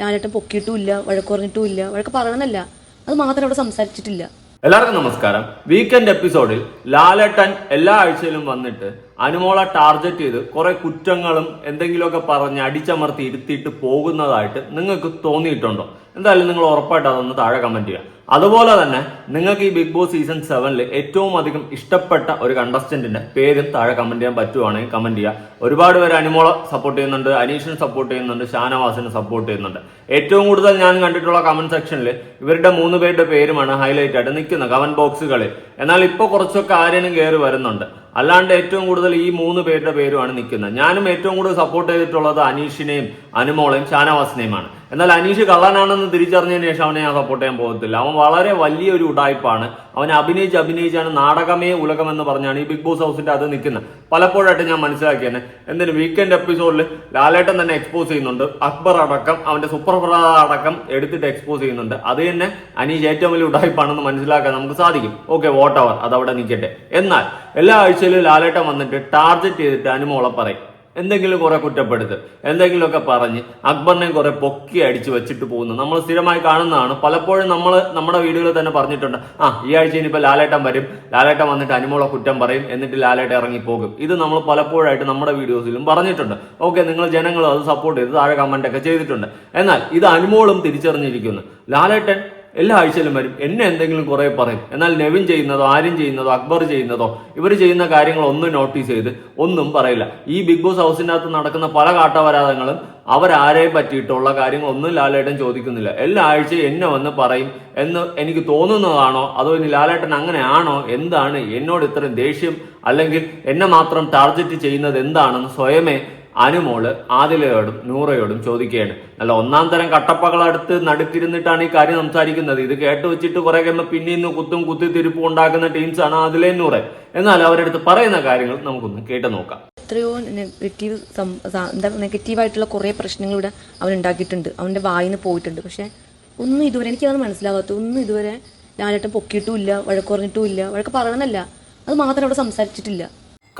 ലാലേട്ടൻ പൊക്കിയിട്ടുമില്ല വഴക്ക് പറഞ്ഞിട്ടുമില്ല വഴക്ക് പറയണമെന്നല്ല. അത് മാത്രം അവിടെ സംസാരിച്ചിട്ടില്ല. എല്ലാവർക്കും നമസ്കാരം. വീക്കെൻഡ് എപ്പിസോഡിൽ ലാലേട്ടൻ എല്ലാ ആഴ്ചയിലും വന്നിട്ട് അനുമോളെ ടാർഗറ്റ് ചെയ്ത് കുറെ കുറ്റങ്ങളും എന്തെങ്കിലുമൊക്കെ പറഞ്ഞ് അടിച്ചമർത്തി ഇരുത്തിയിട്ട് പോകുന്നതായിട്ട് നിങ്ങൾക്ക് തോന്നിയിട്ടുണ്ടോ? എന്തായാലും നിങ്ങൾ ഉറപ്പായിട്ട് അതൊന്ന് താഴെ കമന്റ് ചെയ്യുക. അതുപോലെ തന്നെ നിങ്ങൾക്ക് ഈ ബിഗ് ബോസ് സീസൺ സെവനിൽ ഏറ്റവും അധികം ഇഷ്ടപ്പെട്ട ഒരു കണ്ടസ്റ്റന്റിന്റെ പേരും താഴെ കമന്റ് ചെയ്യാൻ പറ്റുവാണെങ്കിൽ കമന്റ് ചെയ്യുക. ഒരുപാട് പേര് അനുമോളെ സപ്പോർട്ട് ചെയ്യുന്നുണ്ട് അനീഷിനെ സപ്പോർട്ട് ചെയ്യുന്നുണ്ട് ഷാനവാസിനെ സപ്പോർട്ട് ചെയ്യുന്നുണ്ട്. ഏറ്റവും കൂടുതൽ ഞാൻ കണ്ടിട്ടുള്ള കമന്റ് സെക്ഷനിൽ ഇവരുടെ മൂന്ന് പേരുടെ പേരുമാണ് ഹൈലൈറ്റ് ആയിട്ട് നിൽക്കുന്നത് കമന്റ് ബോക്സുകളിൽ എന്നാൽ ഇപ്പോൾ കുറച്ചൊക്കെ ആരെയും കയറി വരുന്നുണ്ട്. അല്ലാണ്ട് ഏറ്റവും കൂടുതൽ ഈ മൂന്ന് പേരുടെ പേരുമാണ് നിൽക്കുന്നത്. ഞാനും ഏറ്റവും കൂടുതൽ സപ്പോർട്ട് ചെയ്തിട്ടുള്ളത് അനീഷിനെയും അനുമോളെയും ഷാനവാസിനെയുമാണ്. എന്നാൽ അനീഷ് കള്ളനാണെന്ന് തിരിച്ചറിഞ്ഞതിന് ശേഷം അവനെ ഞാൻ സപ്പോർട്ട് ചെയ്യാൻ പോകത്തില്ല. അവൻ വളരെ വലിയൊരു ഉടായ്പാണ്. അവൻ അഭിനയിച്ച് അഭിനയിച്ചാണ് നാടകമേ ഉലകം എന്ന് പറഞ്ഞാണ് ഈ ബിഗ് ബോസ് ഹൗസിന്റെ അത് നിൽക്കുന്നത്. പലപ്പോഴായിട്ട് ഞാൻ മനസ്സിലാക്കിയത് എന്തിന് വീക്കെൻഡ് എപ്പിസോഡിൽ ലാലേട്ടൻ തന്നെ എക്സ്പോസ് ചെയ്യുന്നുണ്ട്. അക്ബർ അടക്കം അവന്റെ സൂപ്പർ അടക്കം എടുത്തിട്ട് എക്സ്പോസ് ചെയ്യുന്നുണ്ട്. അത് തന്നെ അനീഷ് ഏറ്റവും വലിയ ഉടായ്പാണെന്ന് മനസ്സിലാക്കാൻ നമുക്ക് സാധിക്കും. ഓക്കെ വോട്ട് അവർ അതവിടെ നിൽക്കട്ടെ. എന്നാൽ എല്ലാ ആഴ്ചയിലും ലാലേട്ടൻ വന്നിട്ട് ടാർഗറ്റ് ചെയ്തിട്ട് അനുമോളെ പറയും. എന്തെങ്കിലും കുറെ കുറ്റപ്പെടുത്ത് എന്തെങ്കിലുമൊക്കെ പറഞ്ഞ് അക്ബറിനെ കുറെ പൊക്കി അടിച്ച് വെച്ചിട്ട് പോകുന്നു. നമ്മൾ സ്ഥിരമായി കാണുന്നതാണ്. പലപ്പോഴും നമ്മൾ നമ്മുടെ വീടുകളിൽ തന്നെ പറഞ്ഞിട്ടുണ്ട് ആ ഈ ആഴ്ച ഇനിയിപ്പോൾ ലാലേട്ടൻ വരും. ലാലേട്ടൻ വന്നിട്ട് അനുമോളെ കുറ്റം പറയും. എന്നിട്ട് ലാലേട്ടൻ ഇറങ്ങി പോകും. ഇത് നമ്മൾ പലപ്പോഴായിട്ട് നമ്മുടെ വീഡിയോസിലും പറഞ്ഞിട്ടുണ്ട്. ഓക്കെ നിങ്ങൾ ജനങ്ങൾ അത് സപ്പോർട്ട് ചെയ്ത് താഴെ കമന്റ് ഒക്കെ ചെയ്തിട്ടുണ്ട്. എന്നാൽ ഇത് അനുമോളും തിരിച്ചറിഞ്ഞിരിക്കുന്നു. ലാലേട്ടൻ എല്ലാ ആഴ്ചയിലും വരും. എന്നെ എന്തെങ്കിലും കുറെ പറയും. എന്നാൽ നെവിൻ ചെയ്യുന്നതോ ആരും ചെയ്യുന്നതോ അക്ബർ ചെയ്യുന്നതോ ഇവർ ചെയ്യുന്ന കാര്യങ്ങൾ ഒന്നും നോട്ടീസ് ചെയ്ത് ഒന്നും പറയില്ല. ഈ ബിഗ് ബോസ് ഹൗസിനകത്ത് നടക്കുന്ന പല കാട്ടവരാതങ്ങളും അവരാരെയും പറ്റിയിട്ടുള്ള കാര്യങ്ങൾ ഒന്നും ലാലേട്ടൻ ചോദിക്കുന്നില്ല. എല്ലാ ആഴ്ചയും എന്നെ വന്ന് പറയും എന്ന് എനിക്ക് തോന്നുന്നതാണോ? അതോ ഇനി ലാലേട്ടൻ അങ്ങനെയാണോ എന്താണ്? എന്നോട് ഇത്രയും ദേഷ്യം അല്ലെങ്കിൽ എന്നെ മാത്രം ടാർഗറ്റ് ചെയ്യുന്നത് എന്താണെന്ന് സ്വയമേ അനുമോൾ ആദിലയോടും നൂറയോടും ചോദിക്കുകയാണ്. അല്ല ഒന്നാം തരം കട്ടപ്പകളടുത്ത് നടുത്തിരുന്നിട്ടാണ് ഈ കാര്യം സംസാരിക്കുന്നത്. ഇത് കേട്ട് വെച്ചിട്ട് കുറെ കഴിയുമ്പോൾ പിന്നീന്ന് കുത്തും കുത്തിത്തിരിപ്പും ഉണ്ടാക്കുന്ന ടീംസാണ് ആദിലേ നൂറ്. എന്നാൽ അവരെടുത്ത് പറയുന്ന കാര്യങ്ങൾ നമുക്കൊന്ന് കേട്ടു നോക്കാം. എത്രയോ നെഗറ്റീവ് എന്താ നെഗറ്റീവായിട്ടുള്ള കുറേ പ്രശ്നങ്ങൾ ഇവിടെ അവൻ ഉണ്ടാക്കിയിട്ടുണ്ട്. അവന്റെ വായിന്ന് പോയിട്ടുണ്ട്. പക്ഷെ ഒന്നും ഇതുവരെ എനിക്ക് എനിക്കത് മനസ്സിലാകാത്ത ഒന്നും ഇതുവരെ ലാലേട്ടൻ പൊക്കിയിട്ടുമില്ല വഴക്ക് പറഞ്ഞിട്ടുമില്ല വഴക്ക് പറയണമെന്നല്ല. അത് മാത്രം അവിടെ സംസാരിച്ചിട്ടില്ല.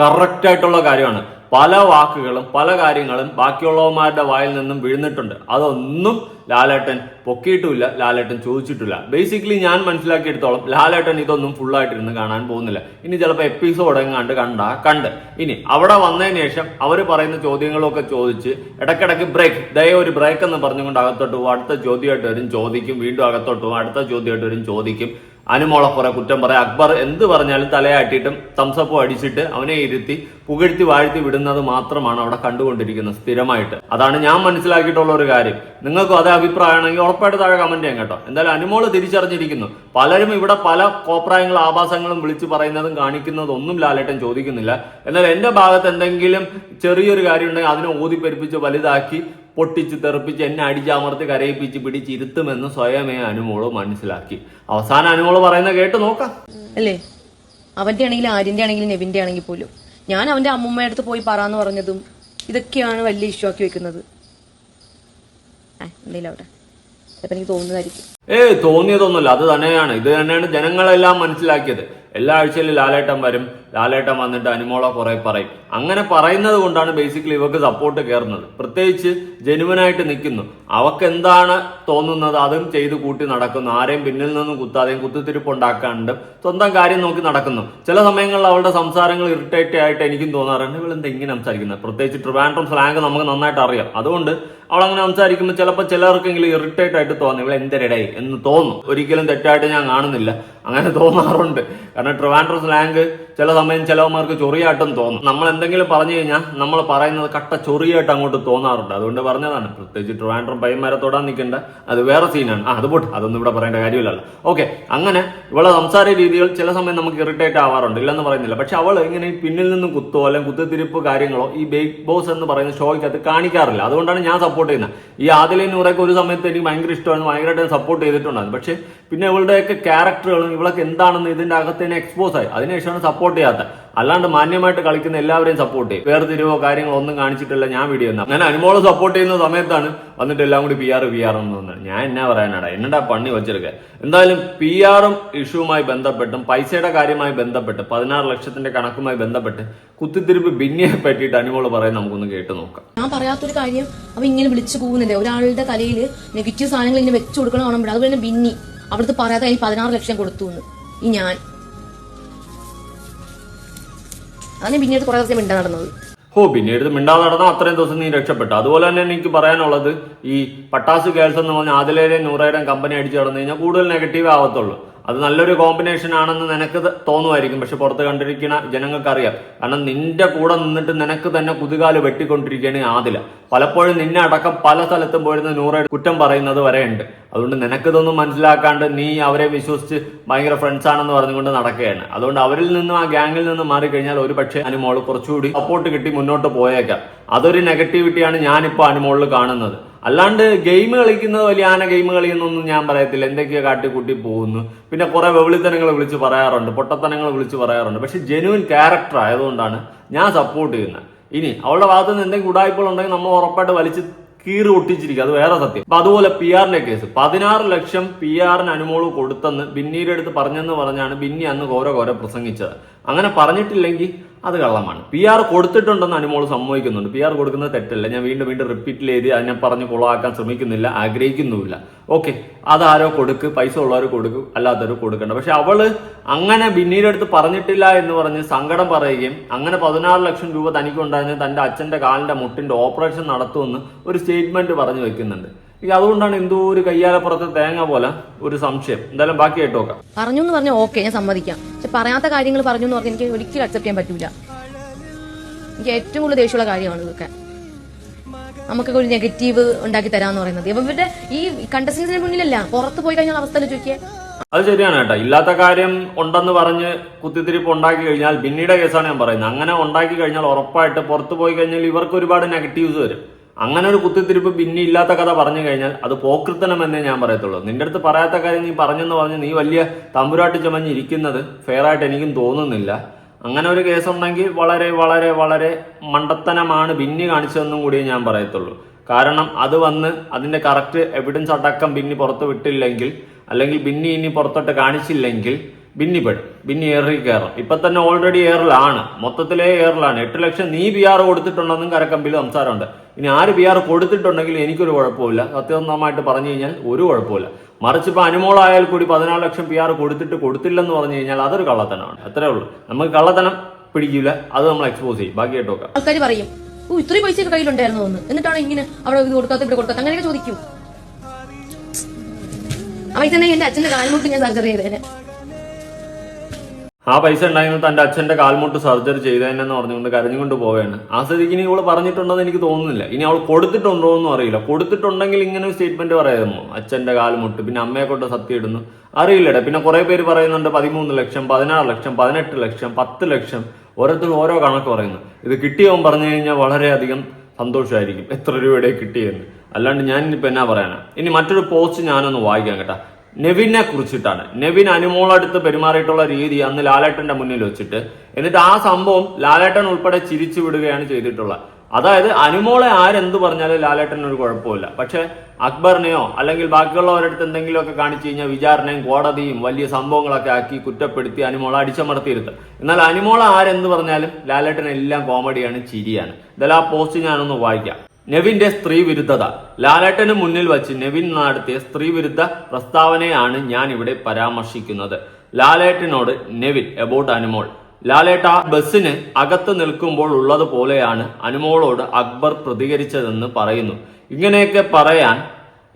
കറക്റ്റ് ആയിട്ടുള്ള കാര്യമാണ്. പല വാക്കുകളും പല കാര്യങ്ങളും ബാക്കിയുള്ളവന്മാരുടെ വായിൽ നിന്നും വീഴ്ന്നിട്ടുണ്ട്. അതൊന്നും ലാലേട്ടൻ പൊക്കിയിട്ടുമില്ല ലാലേട്ടൻ ചോദിച്ചിട്ടില്ല. ബേസിക്കലി ഞാൻ മനസ്സിലാക്കിയെടുത്തോളം ലാലേട്ടൻ ഇതൊന്നും ഫുള്ളായിട്ടിരുന്ന് കാണാൻ പോകുന്നില്ല. ഇനി ചിലപ്പോൾ എപ്പിസോഡ് എങ്ങാണ്ട് കണ്ട കണ്ട്. ഇനി അവിടെ വന്നതിന് ശേഷം അവർ പറയുന്ന ചോദ്യങ്ങളൊക്കെ ചോദിച്ച് ഇടയ്ക്കിടയ്ക്ക് ബ്രേക്ക് ദയ ഒരു ബ്രേക്ക് എന്ന് പറഞ്ഞുകൊണ്ട് അകത്തോട്ട് പോകും അടുത്ത ചോദ്യമായിട്ട് വരും ചോദിക്കും. വീണ്ടും അകത്തോട്ട് പോകും അടുത്ത ചോദ്യമായിട്ട് വരും ചോദിക്കും. അനുമോളെ കുറെ കുറ്റം പറയാം. അക്ബർ എന്ത് പറഞ്ഞാലും തലയാട്ടിയിട്ടും തംസപ്പ് അടിച്ചിട്ട് അവനെ ഇരുത്തി പുകഴ്ത്തി വാഴ്ത്തി വിടുന്നത് മാത്രമാണ് അവിടെ കണ്ടുകൊണ്ടിരിക്കുന്നത് സ്ഥിരമായിട്ട്. അതാണ് ഞാൻ മനസ്സിലാക്കിയിട്ടുള്ള ഒരു കാര്യം. നിങ്ങൾക്കും അതേ അഭിപ്രായമാണെങ്കിൽ ഉറപ്പായിട്ട് താഴെ കമന്റ് ചെയ്യാം കേട്ടോ. എന്തായാലും അനുമോൾ തിരിച്ചറിഞ്ഞിരിക്കുന്നു. പലരും ഇവിടെ പല കോപ്രായങ്ങളും ആഭാസങ്ങളും വിളിച്ചു പറയുന്നതും കാണിക്കുന്നതും ഒന്നും ലാലേട്ടൻ ചോദിക്കുന്നില്ല. എന്നാൽ എന്റെ ഭാഗത്ത് എന്തെങ്കിലും ചെറിയൊരു കാര്യം ഉണ്ടെങ്കിൽ അതിനെ ഊതിപ്പെരുപ്പിച്ച് വലുതാക്കി പൊട്ടിച്ച് തെറിപ്പിച്ച് എന്നെ അടിച്ചമർത്തി കരയിപ്പിച്ച് പിടിച്ച് പിടിച്ചിരുത്തുമെന്ന് സ്വയമേ അനുമോൾ മനസ്സിലാക്കി. അവസാന അനുമോൾ പറയുന്ന കേട്ട് നോക്കാം. അല്ലേ? അവന്റെ ആണെങ്കിലും ആര്യന്റെ ആണെങ്കിലും നെവിന്റെ ആണെങ്കിൽ പോലും. ഞാൻ അവന്റെ അമ്മൂമ്മയുടെ അടുത്ത് പോയി പറയാന്ന് പറഞ്ഞതും ഇതൊക്കെയാണ് വലിയ ഇഷ്യൂ ആക്കി വെക്കുന്നത്. ഏ എന്തെങ്കിലും അവിടെ. ചിലപ്പോൾ എനിക്ക് തോന്നുന്നതായിരിക്കും. ഏയ് തോന്നിയതൊന്നുമില്ല. അത് തന്നെയാണ്. ഇത് തന്നെയാണ് ജനങ്ങളെല്ലാം മനസ്സിലാക്കിയത്. എല്ലാ ആഴ്ചയിലും ലാലേട്ടൻ വരും. ലാലേട്ടൻ വന്നിട്ട് അനുമോള കുറെ പറയും. അങ്ങനെ പറയുന്നത് കൊണ്ടാണ് ബേസിക്കലി ഇവക്ക് സപ്പോർട്ട് കയറുന്നത് പ്രത്യേകിച്ച് ജനുവനായിട്ട് നിൽക്കുന്നു. അവക്ക് എന്താണ് തോന്നുന്നത് അതും ചെയ്ത് കൂട്ടി നടക്കുന്നു. ആരെയും പിന്നിൽ നിന്നും കുത്താതെയും കുത്തിത്തിരിപ്പ് ഉണ്ടാക്കാണ്ട് സ്വന്തം കാര്യം നോക്കി നടക്കുന്നു. ചില സമയങ്ങളിൽ അവളുടെ സംസാരങ്ങൾ ഇറിറ്റേറ്റ് ആയിട്ട് എനിക്കും തോന്നാറുണ്ട്. ഇവൾ എന്താ സംസാരിക്കുന്നത്? പ്രത്യേകിച്ച് ട്രിവാൻഡ്രം സ്ലാങ് നമുക്ക് നന്നായിട്ട് അറിയാം. അതുകൊണ്ട് അവൾ അങ്ങനെ സംസാരിക്കുമ്പോൾ ചിലപ്പോൾ ചിലർക്കെങ്കിലും ഇറിറ്റേറ്റ് ആയിട്ട് തോന്നും. ഇവൾ എന്തരടേ എന്ന് തോന്നും. ഒരിക്കലും തെറ്റായിട്ട് ഞാൻ കാണുന്നില്ല. അങ്ങനെ തോന്നാറുണ്ട്. കാരണം ട്രിവാൻഡ്രം സ്ലാങ് ചില സമയം ചിലവന്മാർക്ക് ചൊറിയായിട്ടും തോന്നും. നമ്മൾ എന്തെങ്കിലും പറഞ്ഞു കഴിഞ്ഞാൽ നമ്മൾ പറയുന്നത് കട്ട ചൊറിയായിട്ട് അങ്ങോട്ട് തോന്നാറുണ്ട്. അതുകൊണ്ട് പറഞ്ഞതാണ്. പ്രത്യേകിച്ച് ട്രിവാൻഡ്രം പയ്യന്മാരെ തൊടാൻ നിൽക്കേണ്ട. അത് വേറെ സീനാണ് ആ അത് പോട്ട്. അതൊന്നും ഇവിടെ പറയേണ്ട കാര്യമില്ലല്ലോ. ഓക്കെ അങ്ങനെ ഇവളെ സംസാര രീതികൾ ചില സമയം നമുക്ക് ഇറിറ്റേറ്റ് ആവാറുണ്ട്. ഇല്ലെന്ന് പറയുന്നില്ല. പക്ഷെ അവൾ ഇങ്ങനെ പിന്നിൽ നിന്നും കുത്തോ അല്ലെങ്കിൽ കുത്തിത്തിരിപ്പ് കാര്യങ്ങളോ ഈ ബിഗ് ബോസ് എന്ന് പറയുന്ന ഷോയ്ക്കകത്ത് കാണിക്കാറില്ല. അതുകൊണ്ടാണ് ഞാൻ സപ്പോർട്ട് ചെയ്യുന്നത്. ഈ ആദിലെ നൂറൊക്കെ ഒരു സമയത്ത് എനിക്ക് ഭയങ്കര ഇഷ്ടമാണ് ഭയങ്കരമായിട്ട് സപ്പോർട്ട് ചെയ്തിട്ടുണ്ടായിരുന്നു. പക്ഷെ പിന്നെ ഇവളുടെയൊക്കെ ക്യാരക്ടറുകളും ഇവളൊക്കെ എന്താണെന്ന് ഇതിന്റെ അകത്ത് തന്നെ എക്സ്പോസ് ആയി. അതിനുശേഷമാണ് സപ്പോർട്ട് ചെയ്യാത്തത് അല്ലാണ്ട് മാന്യമായിട്ട് കളിക്കുന്ന എല്ലാവരെയും സപ്പോർട്ട് ചെയ്യും. വേർതിരിവോ കാര്യങ്ങളോ ഒന്നും കാണിച്ചിട്ടില്ല ഞാൻ വീഡിയോ എന്നാ ഞാൻ അനുമോളെ സപ്പോർട്ട് ചെയ്യുന്ന സമയത്താണ് വന്നിട്ട് എല്ലാം കൂടി പി ആർ പി ആർ എന്ന് പറഞ്ഞത് ഞാൻ എന്നാ പറയാനാടാ? എന്നടാ പണി വെച്ചെടുക്കുക എന്തായാലും പി ആറും ഇഷ്യൂവുമായി ബന്ധപ്പെട്ടും പൈസയുടെ കാര്യമായി ബന്ധപ്പെട്ട് പതിനാറ് ലക്ഷത്തിന്റെ കണക്കുമായി ബന്ധപ്പെട്ട് കുത്തിത്തിരിപ്പ് ബിന്നിയെ പറ്റിയിട്ട് അനുമോൾ പറയുന്നത് നമുക്കൊന്ന് കേട്ട് നോക്കാം. ഞാൻ പറയാത്തൊരു കാര്യം അവ ഇങ്ങനെ വിളിച്ചു പോകുന്നില്ല ഒരാളുടെ തലയിൽ നെഗറ്റീവ് സാധനങ്ങൾ ഇങ്ങനെ വെച്ചു കൊടുക്കണം കാണുമ്പോൾ അതുപോലെ ബിന്നി അവിടുത്തെ പറയാതെ പതിനാറ് ലക്ഷം കൊടുത്തു ഈ ഞാൻ. അതാണ് പിന്നീട് കുറെ ദിവസം മിണ്ടാ നടന്നത്. ഓ പിന്നീട് മിണ്ടാ മിണ്ടാതെ നടന്നാൽ അത്രയും ദിവസം നീ രക്ഷപ്പെട്ടു. അതുപോലെ തന്നെ എനിക്ക് പറയാനുള്ളത് ഈ പട്ടാസ് ഗേൾസ് എന്ന് പറഞ്ഞ ആദിലേരെയും നൂറേരെയും കമ്പനി അടിച്ചു നടന്നു കഴിഞ്ഞാൽ കൂടുതൽ നെഗറ്റീവ് ആവത്തുള്ളൂ. അത് നല്ലൊരു കോമ്പിനേഷൻ ആണെന്ന് നിനക്ക് തോന്നുമായിരിക്കും. പക്ഷെ പുറത്ത് കണ്ടിരിക്കുന്ന ജനങ്ങൾക്ക് അറിയാം കാരണം നിന്റെ കൂടെ നിന്നിട്ട് നിനക്ക് തന്നെ കുതുകാൽ വെട്ടിക്കൊണ്ടിരിക്കുകയാണ് ആദില. പലപ്പോഴും നിന്നെ അടക്കം പല സ്ഥലത്തും പോയിരുന്ന നൂറെ കുറ്റം പറയുന്നത് വരെ ഉണ്ട്. അതുകൊണ്ട് നിനക്കിതൊന്നും മനസ്സിലാക്കാണ്ട് നീ അവരെ വിശ്വസിച്ച് ഭയങ്കര ഫ്രണ്ട്സ് ആണെന്ന് പറഞ്ഞുകൊണ്ട് നടക്കുകയാണ്. അതുകൊണ്ട് അവരിൽ നിന്നും ആ ഗ്യാങ്ങിൽ നിന്നും മാറിക്കഴിഞ്ഞാൽ ഒരു പക്ഷേ അനുമോൾ കുറച്ചുകൂടി സപ്പോർട്ട് കിട്ടി മുന്നോട്ട് പോയേക്കാം. അതൊരു നെഗറ്റിവിറ്റിയാണ് ഞാനിപ്പോൾ അനുമോളിൽ കാണുന്നത്. അല്ലാണ്ട് ഗെയിം കളിക്കുന്നത് വലിയ ആന ഗെയിം കളിയെന്നൊന്നും ഞാൻ പറയത്തില്ല. എന്തൊക്കെയോ കാട്ടിക്കൂട്ടി പോകുന്നു. പിന്നെ കുറെ വെവിളിത്തനങ്ങൾ വിളിച്ച് പറയാറുണ്ട് പൊട്ടത്തനങ്ങൾ വിളിച്ച് പറയാറുണ്ട്. പക്ഷെ ജെനുവിൻ ക്യാരക്ടർ ആയതുകൊണ്ടാണ് ഞാൻ സപ്പോർട്ട് ചെയ്യുന്നത്. ഇനി അവളുടെ ഭാഗത്ത് നിന്ന് എന്തെങ്കിലും ഉടായ്പകൾ ഉണ്ടെങ്കിൽ നമ്മൾ ഉറപ്പായിട്ട് വലിച്ച് കീറി ഒട്ടിച്ചിരിക്കുക അത് വേറെ സത്യം. അപ്പൊ അതുപോലെ പി ആറിന്റെ കേസ് പതിനാറ് ലക്ഷം പി ആറിന് അനുമോൾ കൊടുത്തെന്ന് ബിന്നിയുടെ അടുത്ത് പറഞ്ഞെന്ന് പറഞ്ഞാണ് ബിന്നി അന്ന് കോര കോര പ്രസംഗിച്ചത്. അങ്ങനെ പറഞ്ഞിട്ടില്ലെങ്കിൽ അത് കള്ളമാണ്. പി ആർ കൊടുത്തിട്ടുണ്ടെന്ന് അനുമോൾ സമ്മതിക്കുന്നുണ്ട്. പി ആർ കൊടുക്കുന്നത് തെറ്റല്ല. ഞാൻ വീണ്ടും വീണ്ടും റിപ്പീറ്റിൽ എഴുതി അതിനെ പറഞ്ഞ് കുളമാക്കാൻ ശ്രമിക്കുന്നില്ല ആഗ്രഹിക്കുന്നുമില്ല. ഓക്കെ അതാരോ കൊടുക്ക് പൈസ ഉള്ളവർ കൊടുക്കും അല്ലാത്തവർ കൊടുക്കണ്ട. പക്ഷെ അവൾ അങ്ങനെ ബിന്നിയുടെ അടുത്ത് പറഞ്ഞിട്ടില്ല എന്ന് പറഞ്ഞ് സങ്കടം പറയുകയും അങ്ങനെ പതിനാറ് ലക്ഷം രൂപ തനിക്കുണ്ടായിരുന്ന തന്റെ അച്ഛന്റെ കാലിന്റെ മുട്ടിന്റെ ഓപ്പറേഷൻ നടത്തുമെന്ന് ഒരു സ്റ്റേറ്റ്മെന്റ് പറഞ്ഞു വെക്കുന്നുണ്ട്. എനിക്ക് അതുകൊണ്ടാണ് എന്തോ ഒരു കയ്യാലപ്പുറത്ത് തേങ്ങ പോലെ ഒരു സംശയം. എന്തായാലും ബാക്കി നോക്കാം. പറഞ്ഞു എന്ന് പറഞ്ഞാൽ ഓക്കെ ഞാൻ സമ്മതിക്കാം. പക്ഷെ പറയാത്ത കാര്യങ്ങൾ പറഞ്ഞു എന്ന് പറഞ്ഞാൽ എനിക്ക് ഒരിക്കലും അക്സെപ്റ്റ് ചെയ്യാൻ പറ്റൂല. എനിക്ക് ഏറ്റവും കൂടുതൽ ദേഷ്യമുള്ള കാര്യമാണ് ഇതൊക്കെ. നമുക്കൊക്കെ ഒരു നെഗറ്റീവ് ഉണ്ടാക്കി തരാന്ന് പറയുന്നത്. ഇവരുടെ ഈ കണ്ടസ്റ്റൻസിന് മുന്നിലല്ല പുറത്ത് പോയി കഴിഞ്ഞാൽ അവസ്ഥ ചോദിക്കുക അത് ശരിയാണ് കേട്ടോ. ഇല്ലാത്ത കാര്യം ഉണ്ടെന്ന് പറഞ്ഞ് കുത്തിത്തിരിപ്പ് ഉണ്ടാക്കി കഴിഞ്ഞാൽ പിന്നീട് കേസാണ് ഞാൻ പറയുന്നത്. അങ്ങനെ ഉണ്ടാക്കി കഴിഞ്ഞാൽ ഉറപ്പായിട്ട് പുറത്ത് പോയി കഴിഞ്ഞാൽ ഇവർക്ക് ഒരുപാട് നെഗറ്റീവ്സ് വരും. അങ്ങനെ ഒരു കുത്തിത്തിരിപ്പ് പിന്നെ ഇല്ലാത്ത കഥ പറഞ്ഞു കഴിഞ്ഞാൽ അത് പോക്കൃത്തനം എന്നേ ഞാൻ പറയത്തുള്ളൂ. നിന്റെ അടുത്ത് പറയാത്ത കാര്യം നീ പറഞ്ഞെന്ന് പറഞ്ഞ് നീ വലിയ തമ്പുരാട്ടി ചമഞ്ഞിരിക്കുന്നത് ഫെയറായിട്ട് എനിക്കും തോന്നുന്നില്ല. അങ്ങനെ ഒരു കേസുണ്ടെങ്കിൽ വളരെ വളരെ വളരെ മണ്ടത്തനമാണ് ബിന്നി കാണിച്ചതെന്നും കൂടി ഞാൻ പറയത്തുള്ളൂ. കാരണം അത് വന്ന് അതിന്റെ കറക്റ്റ് എവിഡൻസ് അടക്കം ബിന്നി പുറത്ത് വിട്ടില്ലെങ്കിൽ അല്ലെങ്കിൽ ബിന്നി ഇനി പുറത്തോട്ട് കാണിച്ചില്ലെങ്കിൽ ബിന്നി പെടും ബിന്നി എയറിൽ കയറും ഇപ്പൊ തന്നെ ഓൾറെഡി എയറിലാണ് മൊത്തത്തിലെ എയറിലാണ് എട്ട് ലക്ഷം നീ ബി ആർ കൊടുത്തിട്ടുണ്ടെന്നും കരക്കമ്പിൽ സംസാരമുണ്ട്. ഇനി ആര് ബി ആർ കൊടുത്തിട്ടുണ്ടെങ്കിൽ എനിക്കൊരു കുഴപ്പമില്ല. സത്യസന്ധമായിട്ട് പറഞ്ഞു കഴിഞ്ഞാൽ ഒരു കുഴപ്പമില്ല. മറിച്ച് ഇപ്പൊ അനുമോളായാൽ കൂടി പതിനാല് ലക്ഷം പി ആർ കൊടുത്തിട്ട് കൊടുത്തില്ലെന്ന് പറഞ്ഞു കഴിഞ്ഞാൽ അതൊരു കള്ളത്തനമാണ്. അത്രേ ഉള്ളൂ. നമുക്ക് കള്ളത്തനം പിടിക്കില്ല അത് നമ്മൾ എക്സ്പോസ് ചെയ്യും. ബാക്കി ആയിട്ട് നോക്കാം ആൾക്കാർ പറയും ഓ ഇത്രയും പൈസ കയ്യിലുണ്ടായിരുന്നു എന്ന്. എന്നിട്ടാണ് ഇങ്ങനെ അവിടെ ഇത് കൊടുക്കാത്ത ഇവിടെ കൊടുക്കാത്ത അങ്ങനെയൊക്കെ ചോദിക്കും. ആ തന്നെ എന്റെ അച്ഛന്റെ കാൽമുട്ട് ഞാൻ സർജറി ചെയ്തേനെ. ആ പൈസ ഉണ്ടായിരുന്നു തന്റെ അച്ഛന്റെ കാൽമുട്ട് സർജറി ചെയ്തതെന്നു പറഞ്ഞുകൊണ്ട് കരഞ്ഞുകൊണ്ട് പോവുകയാണ്. ആ സ്ഥിതിക്ക് ഇനി ഇവൾ പറഞ്ഞിട്ടുണ്ടെന്ന് എനിക്ക് തോന്നുന്നില്ല. ഇനി അവൾ കൊടുത്തിട്ടുണ്ടോ എന്നും അറിയില്ല. കൊടുത്തിട്ടുണ്ടെങ്കിൽ ഇങ്ങനെ ഒരു സ്റ്റേറ്റ്മെന്റ് പറയാമോ അച്ഛന്റെ കാൽമുട്ട് പിന്നെ അമ്മയെ കൊണ്ട് സത്യം ഇടുന്നു. അറിയില്ലടേ. പിന്നെ കുറെ പേര് പറയുന്നുണ്ട് പതിമൂന്ന് ലക്ഷം പതിനാറ് ലക്ഷം പതിനെട്ട് ലക്ഷം പത്ത് ലക്ഷം. ഓരോരുത്തരും ഓരോ കണക്ക് പറയുന്നു. ഇത് കിട്ടിയവൻ പറഞ്ഞു കഴിഞ്ഞാൽ വളരെയധികം സന്തോഷമായിരിക്കും. എത്ര രൂപയുടെ കിട്ടിയെന്ന്. അല്ലാണ്ട് ഞാൻ ഇനിയിപ്പോ എന്നാ പറയാനാ? ഇനി മറ്റൊരു പോസ്റ്റ് ഞാനൊന്ന് വായിക്കാം കേട്ടാ. നെവിനെ കുറിച്ചിട്ടാണ്. നെവിൻ അനുമോളടുത്ത് പെരുമാറിയിട്ടുള്ള രീതി അന്ന് ലാലേട്ടന്റെ മുന്നിൽ വെച്ചിട്ട്. എന്നിട്ട് ആ സംഭവം ലാലേട്ടൻ ഉൾപ്പെടെ ചിരിച്ചു വിടുകയാണ് ചെയ്തിട്ടുള്ളത്. അതായത് അനുമോളെ ആരെന്ത് പറഞ്ഞാലും ലാലേട്ടന് ഒരു കുഴപ്പമില്ല. പക്ഷെ അക്ബറിനെയോ അല്ലെങ്കിൽ ബാക്കിയുള്ളവരടുത്ത് എന്തെങ്കിലുമൊക്കെ കാണിച്ചു കഴിഞ്ഞാൽ വിചാരണയും കോടതിയും വലിയ സംഭവങ്ങളൊക്കെ ആക്കി കുറ്റപ്പെടുത്തി അനുമോളെ അടിച്ചമർത്തിയിരുത്തും. എന്നാൽ അനുമോളെ ആരെന്ത് പറഞ്ഞാലും ലാലേട്ടൻ എല്ലാം കോമഡിയാണ് ചിരിയാണ്. ഇതെല്ലാം ആ പോസ്റ്റ് ഞാനൊന്ന് വായിക്കാം. നെവിന്റെ സ്ത്രീ വിരുദ്ധത ലാലേട്ടന് മുന്നിൽ വച്ച് നെവിൻ നടത്തിയ സ്ത്രീ വിരുദ്ധ പ്രസ്താവനയാണ് ഞാൻ ഇവിടെ പരാമർശിക്കുന്നത്. ലാലേട്ടനോട് നെവിൻ എബൌട്ട് അനുമോൾ. ലാലേട്ട ബസ്സിന് അകത്ത് നിൽക്കുമ്പോൾ ഉള്ളത് പോലെയാണ് അനുമോളോട് അക്ബർ പ്രതികരിച്ചതെന്ന് പറയുന്നു. ഇങ്ങനെയൊക്കെ പറയാൻ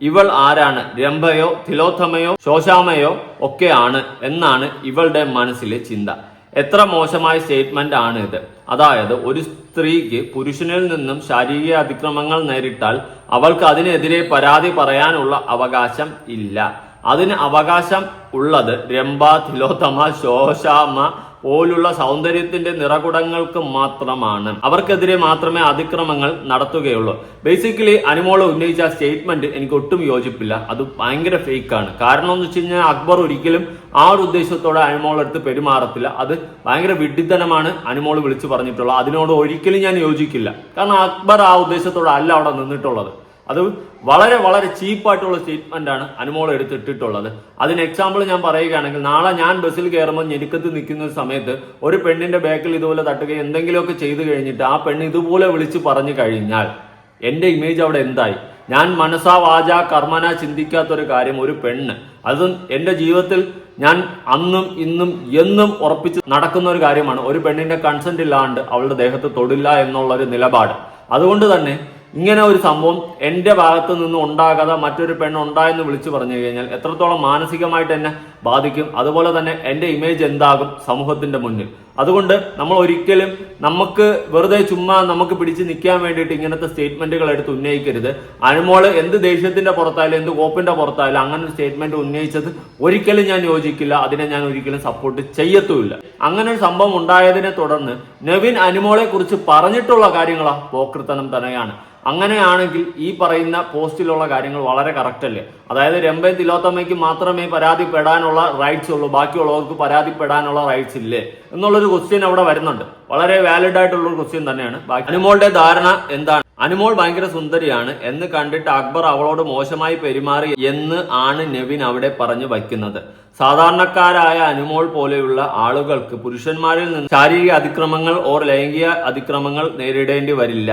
ഇവൾ ആരാണ്? രംഭയോ തിലോത്തമയോ ശോശാമയോ ഒക്കെയാണ് എന്നാണ് ഇവളുടെ മനസ്സിലെ ചിന്ത. എത്ര മോശമായ സ്റ്റേറ്റ്മെന്റ് ആണ് ഇത്? അതായത് ഒരു സ്ത്രീക്ക് പുരുഷനിൽ നിന്നും ശാരീരിക അതിക്രമങ്ങൾ നേരിട്ടാൽ അവൾക്ക് അതിനെതിരെ പരാതി പറയാനുള്ള അവകാശം ഇല്ല. അതിന് അവകാശം ഉള്ളത് രംഭ തിലോത്തമ ശോശാമ പോലുള്ള സൗന്ദര്യത്തിന്റെ നിറകുടങ്ങൾക്ക് മാത്രമാണ്. അവർക്കെതിരെ മാത്രമേ അതിക്രമങ്ങൾ നടത്തുകയുള്ളൂ. ബേസിക്കലി അനുമോൾ ഉന്നയിച്ച സ്റ്റേറ്റ്മെന്റ് എനിക്ക് ഒട്ടും യോജിപ്പില്ല. അത് ഭയങ്കര ഫേക്ക് ആണ് കാരണം എന്ന് വെച്ച് കഴിഞ്ഞാൽ അക്ബർ ഒരിക്കലും ആ ഒരു ഉദ്ദേശത്തോടെ അനുമോളെടുത്ത് പെരുമാറത്തില്ല. അത് ഭയങ്കര വിഡ്ഢിത്തനമാണ് അനുമോൾ വിളിച്ചു പറഞ്ഞിട്ടുള്ളത്. അതിനോട് ഒരിക്കലും ഞാൻ യോജിക്കില്ല. കാരണം അക്ബർ ആ ഉദ്ദേശത്തോടെ അല്ല അവിടെ നിന്നിട്ടുള്ളത്. അത് വളരെ വളരെ ചീപ്പായിട്ടുള്ള സ്റ്റേറ്റ്മെന്റ് ആണ് അനുമോൾ എടുത്തിട്ടിട്ടുള്ളത്. അതിന് എക്സാമ്പിൾ ഞാൻ പറയുകയാണെങ്കിൽ നാളെ ഞാൻ ബസ്സിൽ കയറുമ്പോൾ ഞെരുക്കത്ത് നിൽക്കുന്ന സമയത്ത് ഒരു പെണ്ണിന്റെ ബാക്കിൽ ഇതുപോലെ തട്ടുകയും എന്തെങ്കിലുമൊക്കെ ചെയ്തു കഴിഞ്ഞിട്ട് ആ പെണ്ണ് ഇതുപോലെ വിളിച്ച് പറഞ്ഞു കഴിഞ്ഞാൽ എന്റെ ഇമേജ് അവിടെ എന്തായി? ഞാൻ മനസ്സാ വാച കർമ്മന ചിന്തിക്കാത്തൊരു കാര്യം ഒരു പെണ്ണ്. അതും എന്റെ ജീവിതത്തിൽ ഞാൻ അന്നും ഇന്നും എന്നും ഉറപ്പിച്ച് നടക്കുന്ന ഒരു കാര്യമാണ്. ഒരു പെണ്ണിന്റെ കൺസെന്റ് ഇല്ലാണ്ട് അവളുടെ ദേഹത്ത് തൊടില്ല എന്നുള്ള ഒരു നിലപാട്. അതുകൊണ്ട് തന്നെ ഇങ്ങനെ ഒരു സംഭവം എന്റെ ഭാഗത്ത് നിന്ന് ഉണ്ടാകാതെ മറ്റൊരു പെണ്ണ് ഉണ്ടായെന്ന് വിളിച്ചു പറഞ്ഞു കഴിഞ്ഞാൽ എത്രത്തോളം മാനസികമായിട്ട് എന്നെ ബാധിക്കും? അതുപോലെ തന്നെ എന്റെ ഇമേജ് എന്താകും സമൂഹത്തിന്റെ മുന്നിൽ? അതുകൊണ്ട് നമ്മൾ ഒരിക്കലും നമുക്ക് വെറുതെ ചുമ്മാ നമുക്ക് പിടിച്ച് നിൽക്കാൻ വേണ്ടിയിട്ട് ഇങ്ങനത്തെ സ്റ്റേറ്റ്മെന്റുകൾ എടുത്ത് ഉന്നയിക്കരുത്. അനുമോൾ എന്ത് ദേഷ്യത്തിന്റെ പുറത്തായാലും എന്ത് കോപ്പിന്റെ പുറത്തായാലും അങ്ങനെ ഒരു സ്റ്റേറ്റ്മെന്റ് ഉന്നയിച്ചത് ഒരിക്കലും ഞാൻ യോജിക്കില്ല. അതിനെ ഞാൻ ഒരിക്കലും സപ്പോർട്ട് ചെയ്യത്തുമില്ല. അങ്ങനെ ഒരു സംഭവം ഉണ്ടായതിനെ തുടർന്ന് നവീൻ അനുമോളെ കുറിച്ച് പറഞ്ഞിട്ടുള്ള കാര്യങ്ങളാ പോക്രിത്തനം തന്നെയാണ്. അങ്ങനെയാണെങ്കിൽ ഈ പറയുന്ന പോസ്റ്റിലുള്ള കാര്യങ്ങൾ വളരെ കറക്റ്റ് അല്ലേ? അതായത് രംഭയും തിലോത്തമ്മയ്ക്ക് മാത്രമേ പരാതിപ്പെടാനുള്ള റൈറ്റ്സ് ഉള്ളൂ. ബാക്കിയുള്ളവർക്ക് പരാതിപ്പെടാനുള്ള റൈറ്റ്സ് ഇല്ലേ? എന്നുള്ളൊരു ക്വസ്റ്റ്യൻ അവിടെ വരുന്നുണ്ട്. വളരെ വാലിഡ് ആയിട്ടുള്ള ഒരു ക്വസ്റ്റ്യൻ തന്നെയാണ്. അനുമോളുടെ ധാരണ എന്താണ്? അനുമോൾ ഭയങ്കര സുന്ദരിയാണ് എന്ന് കണ്ടിട്ട് അക്ബർ അവളോട് മോശമായി പെരുമാറി എന്ന് ആണ് നെവിൻ അവിടെ പറഞ്ഞു വയ്ക്കുന്നത്. സാധാരണക്കാരായ അനുമോൾ പോലെയുള്ള ആളുകൾക്ക് പുരുഷന്മാരിൽ നിന്ന് ശാരീരിക അതിക്രമങ്ങൾ ഓർ ലൈംഗിക അതിക്രമങ്ങൾ നേരിടേണ്ടി വരില്ല.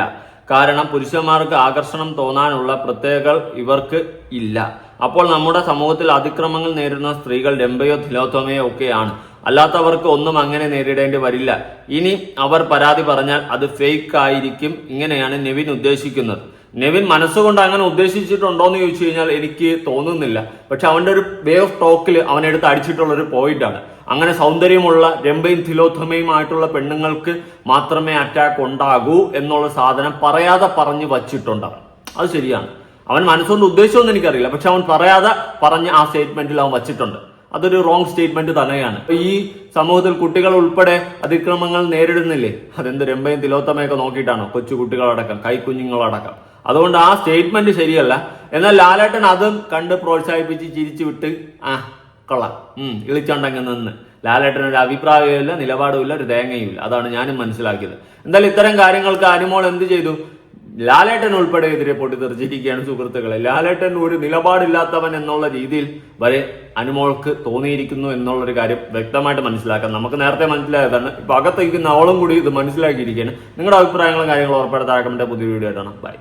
കാരണം പുരുഷന്മാർക്ക് ആകർഷണം തോന്നാനുള്ള പ്രത്യേകകൾ ഇവർക്ക് ഇല്ല. അപ്പോൾ നമ്മുടെ സമൂഹത്തിൽ അതിക്രമങ്ങൾ നേരിടുന്ന സ്ത്രീകൾ രംഭയോ തിലോത്തമയോ ഒക്കെയാണ്. അല്ലാത്തവർക്ക് ഒന്നും അങ്ങനെ നേരിടേണ്ടി വരില്ല. ഇനി അവർ പരാതി പറഞ്ഞാൽ അത് ഫേക്ക് ആയിരിക്കും. ഇങ്ങനെയാണ് നെവിൻ ഉദ്ദേശിക്കുന്നത്. നെവിൻ മനസ്സുകൊണ്ട് അങ്ങനെ ഉദ്ദേശിച്ചിട്ടുണ്ടോ എന്ന് ചോദിച്ചു കഴിഞ്ഞാൽ എനിക്ക് തോന്നുന്നില്ല. പക്ഷെ അവന്റെ ഒരു വേ ഓഫ് ടോക്കിൽ അവനെടുത്ത് അടിച്ചിട്ടുള്ള ഒരു പോയിന്റാണ് അങ്ങനെ സൗന്ദര്യമുള്ള രംഭയും തിലോത്തമയുമായിട്ടുള്ള പെണ്ണുങ്ങൾക്ക് മാത്രമേ അറ്റാക്ക് ഉണ്ടാകൂ എന്നുള്ള സാധനം പറയാതെ പറഞ്ഞു വച്ചിട്ടുണ്ട്. അത് ശരിയാണ്. അവൻ മനസ്സുകൊണ്ട് ഉദ്ദേശമൊന്നും എനിക്കറിയില്ല. പക്ഷെ അവൻ പറയാതെ പറഞ്ഞ് ആ സ്റ്റേറ്റ്മെന്റിൽ അവൻ വച്ചിട്ടുണ്ട്. അതൊരു റോങ് സ്റ്റേറ്റ്മെന്റ് തന്നെയാണ് ഈ സമൂഹത്തിൽ കുട്ടികൾ ഉൾപ്പെടെ അതിക്രമങ്ങൾ നേരിടുന്നില്ലേ? അതെന്ത് രംഭയും തിലോത്തമയൊക്കെ നോക്കിയിട്ടാണോ? കൊച്ചു കുട്ടികളടക്കം കൈക്കുഞ്ഞുങ്ങളടക്കം അതുകൊണ്ട് ആ സ്റ്റേറ്റ്മെന്റ് ശരിയല്ല. എന്നാൽ ലാലേട്ടൻ അതും കണ്ട് പ്രോത്സാഹിപ്പിച്ച് ചിരിച്ചു വിട്ട് ആ കൊള്ളാം. ഉം ഇളിച്ചോണ്ടങ്ങ് നിന്ന്. ലാലേട്ടന് ഒരു അഭിപ്രായമില്ല നിലപാടുമില്ല ഒരു തേങ്ങയുമില്ല. അതാണ് ഞാനും മനസ്സിലാക്കിയത്. എന്തായാലും ഇത്തരം കാര്യങ്ങൾക്ക് അനുമോൾ എന്ത് ചെയ്തു? ലാലേട്ടൻ ഉൾപ്പെടെ എതിരെ പൊട്ടിത്തെറിച്ചിരിക്കുകയാണ് സുഹൃത്തുക്കളെ. ലാലേട്ടൻ ഒരു നിലപാടില്ലാത്തവൻ എന്നുള്ള രീതിയിൽ വരെ അനുമോൾക്ക് തോന്നിയിരിക്കുന്നു എന്നുള്ളൊരു കാര്യം വ്യക്തമായിട്ട് മനസ്സിലാക്കാം. നമുക്ക് നേരത്തെ മനസ്സിലായതാണ്. ഇപ്പൊ അകത്തേക്കുന്ന അവളും കൂടി ഇത് മനസ്സിലാക്കിയിരിക്കുകയാണ്. നിങ്ങളുടെ അഭിപ്രായങ്ങളും കാര്യങ്ങളും ഉറപ്പെടുത്താൻ പുതിയ വീഡിയോ ആയിട്ടാണ് ബൈ